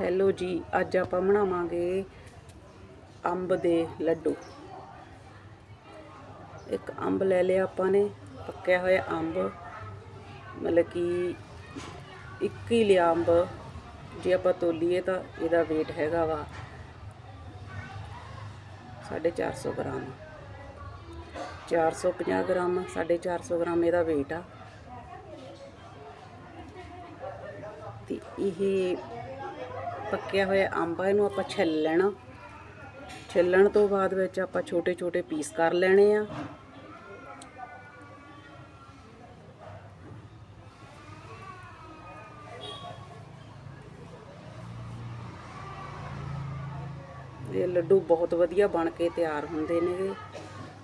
Hello ਜੀ, ਅੱਜ ਆਪਾਂ ਬਣਾਵਾਂਗੇ ਅੰਬ ਦੇ ਲੱਡੂ। ਇੱਕ ਅੰਬ ਲੈ ਲਿਆ ਆਪਾਂ ਨੇ, ਪੱਕਿਆ ਹੋਇਆ ਅੰਬ। ਮਤਲਬ ਕਿ ਇੱਕ ਹੀ ਲਿਆ ਅੰਬ। ਜੇ ਆਪਾਂ ਤੋਲੀਏ ਤਾਂ ਇਹਦਾ weight ਹੈਗਾ ਵਾ 450 ਗ੍ਰਾਮ। 450 ਗ੍ਰਾਮ 450 ਗ੍ਰਾਮ ਇਹਦਾ weight ਆ। ਤੇ ਇਹ ਪੱਕਿਆ ਹੋਇਆ ਅੰਬ ਆ, ਇਹਨੂੰ ਆਪਾਂ ਛਿੱਲ ਲੈਣਾ ਛਿੱਲਣ ਤੋਂ ਬਾਅਦ ਵਿੱਚ ਆਪਾਂ ਛੋਟੇ ਛੋਟੇ ਪੀਸ ਕਰ ਲੈਣੇ ਆ। ਇਹ ਲੱਡੂ ਬਹੁਤ ਵਧੀਆ ਬਣ ਕੇ ਤਿਆਰ ਹੁੰਦੇ ਨੇਗੇ।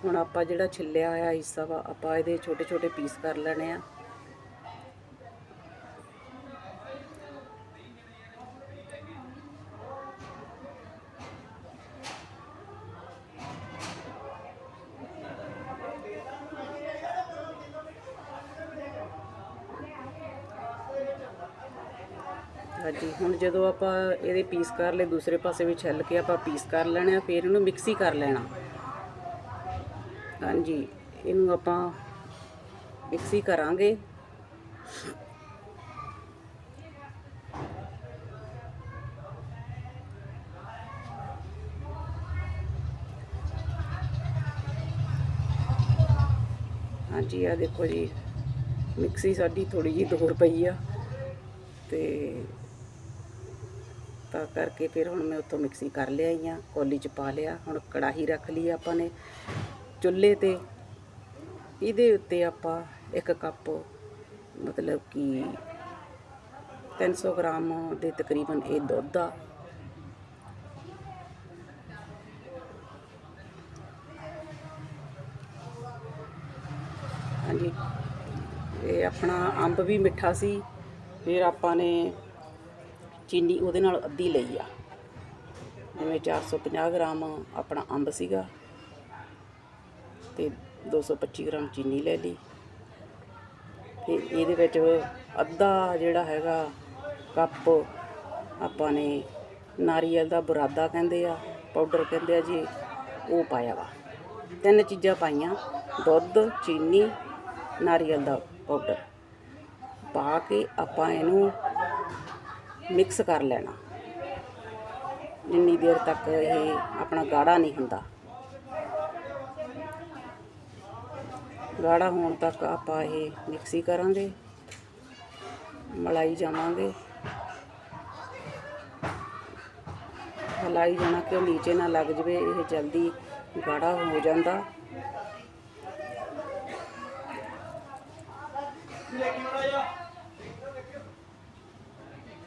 ਹੁਣ ਆਪਾਂ ਜਿਹੜਾ ਛਿੱਲਿਆ ਹੋਇਆ ਹਿੱਸਾ ਵਾ, ਆਪਾਂ ਇਹਦੇ ਛੋਟੇ ਛੋਟੇ ਪੀਸ ਕਰ ਲੈਣੇ ਆ। ਹਾਂਜੀ, ਹੁਣ ਜਦੋਂ ਆਪਾਂ ਇਹਦੇ ਪੀਸ ਕਰ ਲਏ, ਦੂਸਰੇ ਪਾਸੇ ਵੀ ਛਿੱਲ ਕੇ ਆਪਾਂ ਪੀਸ ਕਰ ਲੈਣੇ ਆ, ਫਿਰ ਇਹਨੂੰ ਮਿਕਸੀ ਕਰ ਲੈਣਾ। ਹਾਂਜੀ, ਇਹਨੂੰ ਆਪਾਂ ਮਿਕਸੀ ਕਰਾਂਗੇ। ਹਾਂਜੀ ਆ ਦੇਖੋ ਜੀ ਮਿਕਸੀ ਸਾਡੀ ਥੋੜੀ ਜੀ ਦੂਰ ਪਈ ਆ ਤੇ ਤਾਂ ਕਰਕੇ ਫਿਰ ਹੁਣ ਮੈਂ ਉੱਥੋਂ ਮਿਕਸੀ ਕਰ ਲਿਆਈ ਆ, ਕੋਲੀ ਚ ਪਾ ਲਿਆ, ਹੁਣ ਕੜਾਹੀ ਰੱਖ ਲਈ ਆਪਾਂ ਨੇ। ਚੁੱਲ੍ਹੇ ਤੇ ਇਹਦੇ ਉੱਤੇ ਆਪਾਂ ਇੱਕ ਕੱਪ ਮਤਲਬ ਕਿ 300 ਗ੍ਰਾਮ ਦੇ ਤਕਰੀਬਨ ਇਹ ਦੁੱਧ ਆ। ਹਾਂਜੀ। ਇਹ ਆਪਣਾ ਅੰਬ ਵੀ ਮਿੱਠਾ ਸੀ, ਫਿਰ ਆਪਾਂ ਨੇ ਚੀਨੀ ਉਹਦੇ ਨਾਲ ਅੱਧੀ ਲਈ ਆ। ਜਿਵੇਂ 450 ਗ੍ਰਾਮ ਆਪਣਾ ਅੰਬ ਸੀਗਾ ਤੇ 225 ਗ੍ਰਾਮ ਚੀਨੀ ਲੈ ਲਈ। ਤੇ ਇਹਦੇ ਵਿੱਚ ਅੱਧਾ ਜਿਹੜਾ ਹੈਗਾ ਕੱਪ ਆਪਾਂ ਨੇ ਨਾਰੀਅਲ ਦਾ ਬੁਰਾਦਾ ਕਹਿੰਦੇ ਆ, ਪਾਊਡਰ ਕਹਿੰਦੇ ਆ ਜੀ, ਉਹ ਪਾਇਆ ਵਾ। ਤਿੰਨ ਚੀਜ਼ਾਂ ਪਾਈਆਂ, ਦੁੱਧ, ਚੀਨੀ, ਨਾਰੀਅਲ ਦਾ ਪਾਊਡਰ। ਪਾ ਕੇ ਆਪਾਂ ਇਹਨੂੰ ਮਿਕਸ ਕਰ ਲੈਣਾ। ਜਿੰਨੀ ਦੇਰ ਤੱਕ ਇਹ ਆਪਣਾ ਗਾੜਾ ਨਹੀਂ ਹੁੰਦਾ। ਗਾੜਾ ਹੋਣ ਤੱਕ ਆਪਾਂ ਇਹ ਮਿਕਸੀ ਕਰਾਂਗੇ, ਮਲਾਈ ਜਾਵਾਂਗੇ। ਹਲਾਈ ਜਾਣਾ ਕਿ ਉਹ ਨੀਚੇ ਨਾ ਲੱਗ ਜਵੇ, ਇਹ ਜਲਦੀ ਗਾੜਾ ਹੋ ਜਾਂਦਾ।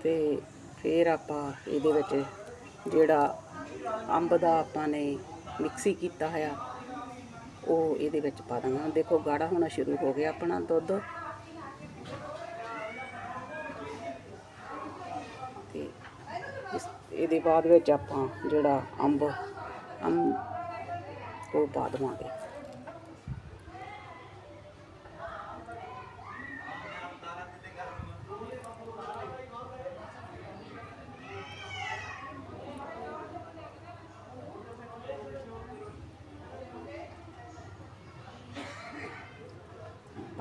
ਤੇ ਫਿਰ ਆਪਾਂ ਇਹਦੇ ਵਿੱਚ ਜਿਹੜਾ ਅੰਬ ਦਾ ਆਪਾਂ ਨੇ ਮਿਕਸੀ ਕੀਤਾ ਹੋਇਆ, ਉਹ ਇਹਦੇ ਵਿੱਚ ਪਾ ਦਾਂਗਾ ਦੇਖੋ, ਗਾੜਾ ਹੋਣਾ ਸ਼ੁਰੂ ਹੋ ਗਿਆ ਆਪਣਾ ਦੁੱਧ। ਤੇ ਇਸ, ਇਹਦੇ ਬਾਅਦ ਵਿੱਚ ਆਪਾਂ ਜਿਹੜਾ ਅੰਬ ਅੰਬ ਉਹ ਪਾ ਦੇਵਾਂਗੇ।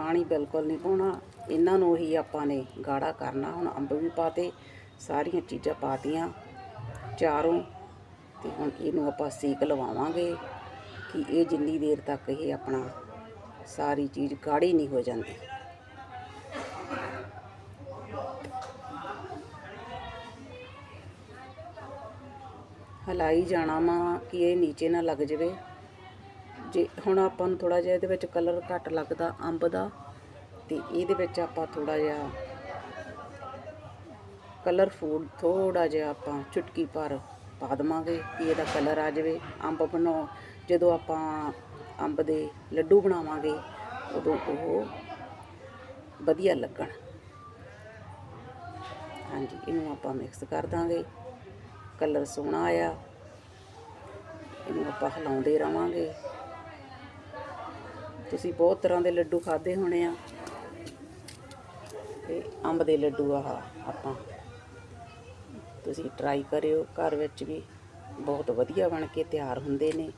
ਪਾਣੀ ਬਿਲਕੁਲ ਨਹੀਂ ਪਾਉਣਾ। ਇਹਨਾਂ ਨੂੰ ਹੀ ਆਪਾਂ ਨੇ ਗਾੜਾ ਕਰਨਾ। ਹੁਣ ਅੰਬ ਵੀ ਪਾਤੇ, ਸਾਰੀਆਂ ਚੀਜ਼ਾਂ ਪਾਤੀਆਂ ਚਾਰੋਂ। ਤੇ ਹੁਣ ਇਹਨੂੰ ਆਪਾਂ ਸੇਕ ਲਵਾਵਾਂਗੇ ਕਿ ਇਹ ਜਿੰਨੀ ਦੇਰ ਤੱਕ ਇਹ ਆਪਣਾ ਸਾਰੀ ਚੀਜ਼ ਗਾੜੀ ਨਹੀਂ ਹੋ ਜਾਂਦੀ। ਹਲਾਈ ਜਾਣਾ ਵਾ ਕਿ ਇਹ ਨੀਚੇ ਨਾ ਲੱਗ ਜਾਵੇ। ਜੇ ਹੁਣ ਆਪਾਂ ਨੂੰ ਥੋੜਾ ਜਿਹਾ ਇਹਦੇ ਵਿੱਚ ਕਲਰ ਘੱਟ ਲੱਗਦਾ, ਅੰਬ ਦਾ, ਤੇ ਇਹਦੇ ਵਿੱਚ ਆਪਾਂ ਥੋੜਾ ਜਿਹਾ ਕਲਰ ਫੂਡ ਥੋੜਾ ਜਿਹਾ ਆਪਾਂ ਚੁਟਕੀ ਭਰ ਪਾ ਦਵਾਂਗੇ ਕਿ ਇਹਦਾ ਕਲਰ ਆ ਜਾਵੇ। ਅੰਬ ਬਣਾਉ, ਜਦੋਂ ਆਪਾਂ ਅੰਬ ਦੇ ਲੱਡੂ ਬਣਾਵਾਂਗੇ, ਉਦੋਂ ਉਹ ਵਧੀਆ ਲੱਗਣ। ਹਾਂਜੀ, ਇਹਨੂੰ ਆਪਾਂ ਮਿਕਸ ਕਰ ਦਾਂਗੇ। ਕਲਰ ਸੋਹਣਾ ਆਇਆ। ਇਹਨੂੰ ਆਪਾਂ ਹਿਲਾਉਂਦੇ ਰਵਾਂਗੇ। ਤੁਸੀਂ ਬਹੁਤ ਤਰ੍ਹਾਂ ਦੇ ਲੱਡੂ ਖਾਦੇ ਹੋਣੇ ਆ। ਤੇ ਅੰਬ ਦੇ ਲੱਡੂ ਆਹ ਆਪਾਂ। ਤੁਸੀਂ ਟਰਾਈ ਕਰਿਓ, ਘਰ ਵਿੱਚ ਵੀ ਬਹੁਤ ਵਧੀਆ ਬਣ ਕੇ ਤਿਆਰ ਹੁੰਦੇ ਨੇ।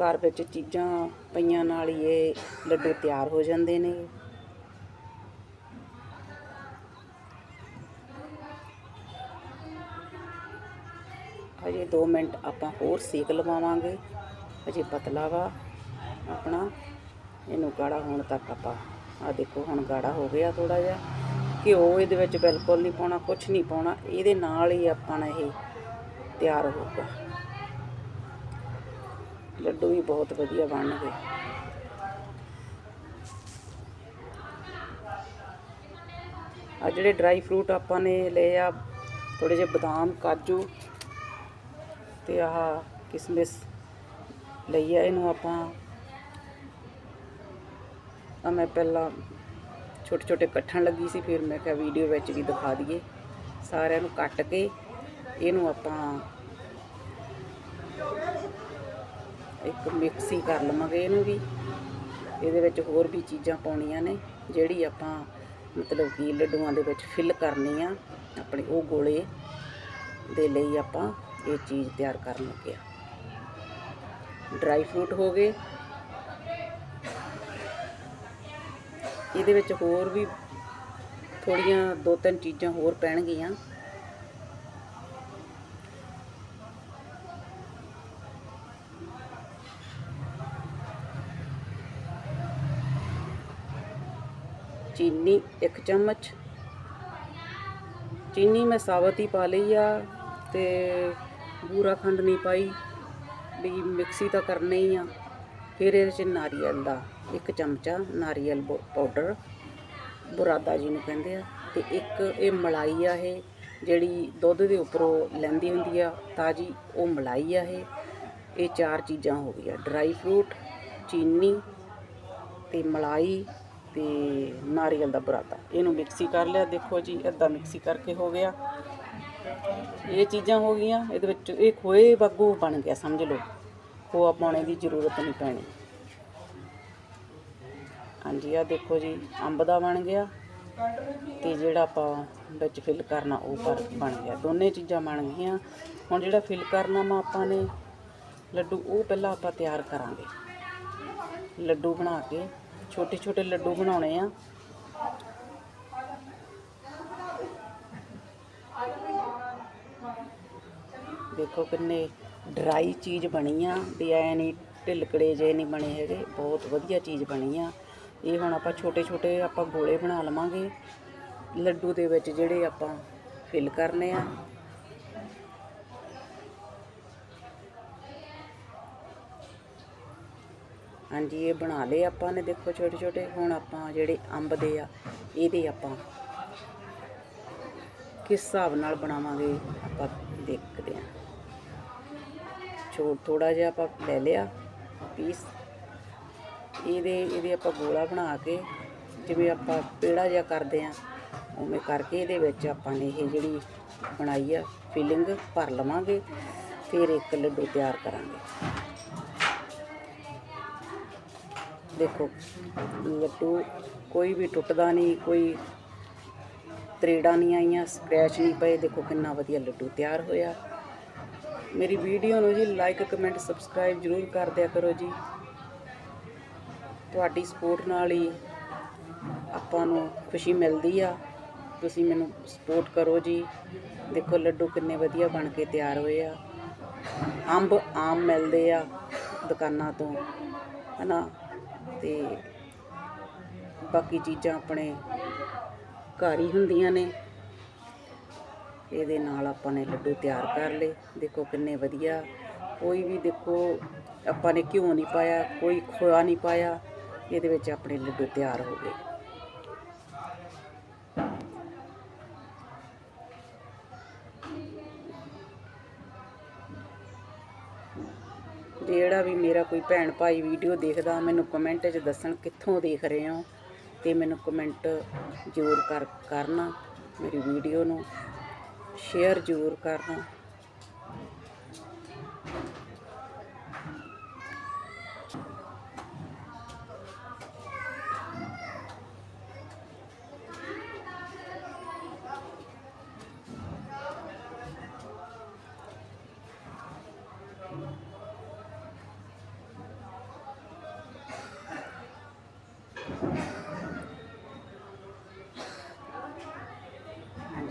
ਘਰ ਵਿੱਚ ਚੀਜ਼ਾਂ ਪਈਆਂ ਨਾਲ ਹੀ ਇਹ ਲੱਡੂ ਤਿਆਰ ਹੋ ਜਾਂਦੇ ਨੇ। 2 ਮਿੰਟ ਆਪਾਂ ਹੋਰ ਸੇਕ ਲਵਾਵਾਂਗੇ। ਅਜੇ ਪਤਲਾ ਵਾ ਆਪਣਾ। ਇਹਨੂੰ ਗਾੜਾ ਹੋਣ ਤੱਕ ਆਪਾਂ ਆ ਦੇਖੋ ਹੁਣ ਗਾੜਾ ਹੋ ਗਿਆ ਥੋੜਾ ਜਿਹਾ। ਘਿਓ ਇਹਦੇ ਵਿੱਚ ਬਿਲਕੁਲ ਨਹੀਂ ਪਾਉਣਾ ਕੁਝ ਨਹੀਂ ਪਾਉਣਾ। ਇਹਦੇ ਨਾਲ ਹੀ ਆਪਾਂ ਨਾ ਇਹ ਤਿਆਰ ਹੋਊਗਾ ਲੱਡੂ ਵੀ ਬਹੁਤ ਵਧੀਆ ਬਣਨਗੇ ਆ ਜਿਹੜੇ ਡਰਾਈ ਫਰੂਟ ਆਪਾਂ ਨੇ, ਲਏ ਆ ਥੋੜੇ ਜਿਹੇ ਬਦਾਮ, ਕਾਜੂ ਤੇ ਆਹ ਕਿਸਮਿਸ ਲਈ ਆ ਇਹਨੂੰ ਆਪਾਂ। ਆ ਮੈਂ ਪਹਿਲਾਂ ਛੋਟੇ ਛੋਟੇ ਕੱਟਣ ਲੱਗੀ ਸੀ, ਫਿਰ ਮੈਂ ਕਿਹਾ ਵੀਡੀਓ ਵਿੱਚ ਵੀ ਦਿਖਾ ਦਈਏ। ਸਾਰਿਆਂ ਨੂੰ ਕੱਟ ਕੇ ਇਹਨੂੰ ਆਪਾਂ ਇੱਕ ਮਿਕਸੀ ਕਰ ਲਵਾਂਗੇ ਇਹਨੂੰ ਵੀ। ਇਹਦੇ ਵਿੱਚ ਹੋਰ ਵੀ ਚੀਜ਼ਾਂ ਪਾਉਣੀਆਂ ਨੇ, ਜਿਹੜੀ ਆਪਾਂ ਮਤਲਬ ਕਿ ਲੱਡੂਆਂ ਦੇ ਵਿੱਚ ਫਿਲ ਕਰਨੀ ਆ ਆਪਣੇ ਉਹ ਗੋਲੇ ਦੇ ਲਈ ਆਪਾਂ ਇਹ ਚੀਜ਼ ਤਿਆਰ ਕਰਨ ਲੱਗਿਆ ਡਰਾਈ ਫਰੂਟ ਹੋ ਗਏ। ਇਹਦੇ ਵਿੱਚ ਹੋਰ ਵੀ ਥੋੜੀਆਂ ਦੋ ਤਿੰਨ ਚੀਜ਼ਾਂ ਹੋਰ ਪੈਣਗੀਆਂ। ਚੀਨੀ ਇੱਕ ਚਮਚ। ਚੀਨੀ ਮੈਂ ਸਾਬਤ ਹੀ ਪਾ ਲਈ ਆ ਤੇ ਬੂਰਾ ਖੰਡ ਨਹੀਂ ਪਾਈ, ਵੀ ਮਿਕਸੀ ਤਾਂ ਕਰਨਾ ਹੀ ਆ। ਫਿਰ ਇਹਦੇ ਚ ਨਾਰੀਅਲ ਦਾ ਇੱਕ ਚਮਚਾ, ਨਾਰੀਅਲ ਬੋ- ਪਾਊਡਰ ਬੁਰਾਦਾ ਜੀ ਨੂੰ ਕਹਿੰਦੇ ਆ। ਤੇ ਇੱਕ ਇਹ ਮਲਾਈ ਆ ਇਹ, ਜਿਹੜੀ ਦੁੱਧ ਦੇ ਉੱਪਰੋਂ ਲੈਂਦੀ ਹੁੰਦੀ ਆ, ਤਾਜੀ, ਉਹ ਮਲਾਈ ਆ ਇਹ। ਇਹ ਚਾਰ ਚੀਜ਼ਾਂ ਹੋ ਗਈਆਂ ਡਰਾਈ ਫਰੂਟ ਚੀਨੀ ਤੇ ਮਲਾਈ ਤੇ ਨਾਰੀਅਲ ਦਾ ਬੁਰਾਦਾ। ਇਹਨੂੰ ਮਿਕਸੀ ਕਰ ਲਿਆ। ਦੇਖੋ ਜੀ ਇਦਾਂ ਮਿਕਸੀ ਕਰਕੇ ਹੋ ਗਿਆ। ਇਹ ਚੀਜ਼ਾਂ ਹੋ ਗਈਆਂ, ਇਹਦੇ ਵਿੱਚ ਇਹ ਖੋਏ ਵਾਗੂ ਬਣ ਗਿਆ, ਸਮਝ ਲਓ। ਖੋਆ ਪਾਉਣੇ ਦੀ ਜ਼ਰੂਰਤ ਨਹੀਂ ਪੈਣੀ। ਹਾਂਜੀ ਆ ਦੇਖੋ ਜੀ, ਅੰਬ ਦਾ ਬਣ ਗਿਆ ਤੇ ਜਿਹੜਾ ਆਪਾਂ ਵਿੱਚ ਫਿਲ ਕਰਨਾ, ਉਹ ਪਰ ਬਣ ਗਿਆ। ਦੋਨੇ ਚੀਜ਼ਾਂ ਬਣ ਗਈਆਂ। ਹੁਣ ਜਿਹੜਾ ਫਿਲ ਕਰਨਾ ਵਾ ਆਪਾਂ ਨੇ, ਲੱਡੂ, ਉਹ ਪਹਿਲਾਂ ਆਪਾਂ ਤਿਆਰ ਕਰਾਂਗੇ। ਲੱਡੂ ਬਣਾ ਕੇ ਛੋਟੇ ਛੋਟੇ ਲੱਡੂ ਬਣਾਉਣੇ ਆ। ਦੇਖੋ ਕਿੰਨੇ ਡਰਾਈ ਚੀਜ਼ ਬਣੀ ਆ ਵੀ ਐ ਨਹੀਂ, ਢਿਲਕੜੇ ਜੇ ਨਹੀਂ ਬਣੇ ਹੈਗੇ, ਬਹੁਤ ਵਧੀਆ ਚੀਜ਼ ਬਣੀ ਆ। ਇਹ ਹੁਣ ਆਪਾਂ ਛੋਟੇ ਛੋਟੇ ਆਪਾਂ ਗੋਲੇ ਬਣਾ ਲਵਾਂਗੇ। ਲੱਡੂ ਦੇ ਵਿੱਚ ਜਿਹੜੇ ਆਪਾਂ ਫਿਲ ਕਰਨੇ ਆ। ਹਾਂਜੀ, ਇਹ ਬਣਾ ਲਏ ਆਪਾਂ ਨੇ, ਦੇਖੋ ਛੋਟੇ ਛੋਟੇ ਹੁਣ ਆਪਾਂ ਜਿਹੜੇ ਅੰਬ ਦੇ ਆ, ਇਹਦੇ ਆਪਾਂ ਕਿਸ ਹਿਸਾਬ ਨਾਲ ਬਣਾਵਾਂਗੇ, ਆਪਾਂ ਦੇਖਦੇ ਹਾਂ ਛੋਟ ਥੋੜਾ ਜਿਹਾ ਆਪਾਂ ਲੈ ਲਿਆ, ਪੀਸ। ਇਹਦੇ ਇਹਦੇ ਆਪਾਂ ਗੋਲਾ ਬਣਾ ਕੇ, ਜਿਵੇਂ ਆਪਾਂ ਪੇੜਾ ਜਿਹਾ ਕਰਦੇ ਆ ਉਵੇਂ ਕਰਕੇ ਇਹਦੇ ਵਿੱਚ ਆਪਾਂ ਨੇ ਇਹ ਜਿਹੜੀ ਬਣਾਈ ਆ, ਫਿਲਿੰਗ ਭਰ ਲਵਾਂਗੇ, ਫਿਰ ਇੱਕ ਲੱਡੂ ਤਿਆਰ ਕਰਾਂਗੇ। ਦੇਖੋ, ਲੱਡੂ ਕੋਈ ਵੀ ਟੁੱਟਦਾ ਨਹੀਂ, ਕੋਈ ਤਰੇੜਾਂ ਨਹੀਂ ਆਈਆਂ ਸਕ੍ਰੈਚ ਨਹੀਂ ਪਏ, ਦੇਖੋ ਕਿੰਨਾ ਵਧੀਆ ਲੱਡੂ ਤਿਆਰ ਹੋਇਆ। ਮੇਰੀ ਵੀਡੀਓ ਨੂੰ ਜੀ ਲਾਈਕ ਕਮੈਂਟ ਸਬਸਕ੍ਰਾਈਬ ਜਰੂਰ ਕਰ ਦਿਆ ਕਰੋ ਜੀ। ਤੁਹਾਡੀ ਸਪੋਰਟ ਨਾਲ ਹੀ ਆਪਾਂ ਨੂੰ ਖੁਸ਼ੀ ਮਿਲਦੀ ਆ। ਤੁਸੀਂ ਮੈਨੂੰ ਸਪੋਰਟ ਕਰੋ ਜੀ। ਦੇਖੋ ਲੱਡੂ ਕਿੰਨੇ ਵਧੀਆ ਬਣ ਕੇ ਤਿਆਰ ਹੋਏ ਆ। ਅੰਬ ਆਮ ਮਿਲਦੇ ਆ ਦੁਕਾਨਾਂ ਤੋਂ, ਹਨਾ? ਤੇ ਬਾਕੀ ਚੀਜ਼ਾਂ ਆਪਣੇ ਘਰ ਹੀ ਹੁੰਦੀਆਂ ਨੇ। ਇਹਦੇ ਨਾਲ ਆਪਾਂ ਨੇ ਲੱਡੂ ਤਿਆਰ ਕਰ ਲਏ। ਦੇਖੋ ਕਿੰਨੇ ਵਧੀਆ। ਕੋਈ ਵੀ ਦੇਖੋ, ਆਪਾਂ ਨੇ ਘਿਓ ਨਹੀਂ ਪਾਇਆ, ਕੋਈ ਖੋਆ ਨਹੀਂ ਪਾਇਆ। ਇਹਦੇ ਵਿੱਚ ਆਪਣੇ ਲੱਡੂ ਤਿਆਰ ਹੋ ਗਏ। ਜਿਹੜਾ ਵੀ ਮੇਰਾ ਕੋਈ ਭੈਣ ਭਾਈ ਵੀਡੀਓ ਦੇਖਦਾ, ਮੈਨੂੰ ਕਮੈਂਟ 'ਚ ਦੱਸਣ ਕਿੱਥੋਂ ਦੇਖ ਰਹੇ ਹੋ, ਤੇ ਮੈਨੂੰ ਕਮੈਂਟ ਜ਼ਰੂਰ ਕਰ, ਕਰਨਾ ਮੇਰੀ ਵੀਡੀਓ ਨੂੰ। ਸ਼ੇਅਰ ਜ਼ਰੂਰ ਕਰਨਾ।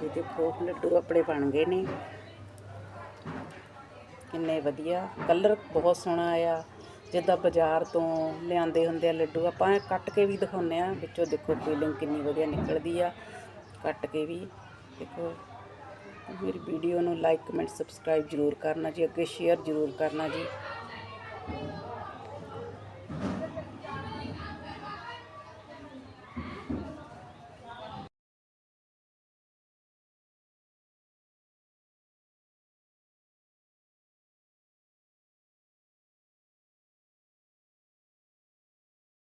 ਦੇਖੋ ਲੱਡੂ ਆਪਣੇ ਬਣ ਗਏ ਨੇ। ਕਿੰਨੇ ਵਧੀਆ। ਕਲਰ ਬਹੁਤ ਸੋਹਣਾ ਆਇਆ। ਜਿੱਦਾਂ ਬਾਜ਼ਾਰ ਤੋਂ ਲਿਆਂਦੇ ਹੁੰਦੇ ਆ ਲੱਡੂ, ਆਪਾਂ ਐਂ ਕੱਟ ਕੇ ਵੀ ਦਿਖਾਉਂਦੇ ਆ ਵਿੱਚੋਂ ਦੇਖੋ ਫੀਲਿੰਗ ਕਿੰਨੀ ਵਧੀਆ ਨਿਕਲਦੀ ਆ। ਕੱਟ ਕੇ ਵੀ ਦੇਖੋ। ਮੇਰੀ ਵੀਡੀਓ ਨੂੰ ਲਾਈਕ ਕਮੈਂਟ ਸਬਸਕ੍ਰਾਈਬ ਜ਼ਰੂਰ ਕਰਨਾ ਜੀ। ਅੱਗੇ ਸ਼ੇਅਰ ਜ਼ਰੂਰ ਕਰਨਾ ਜੀ।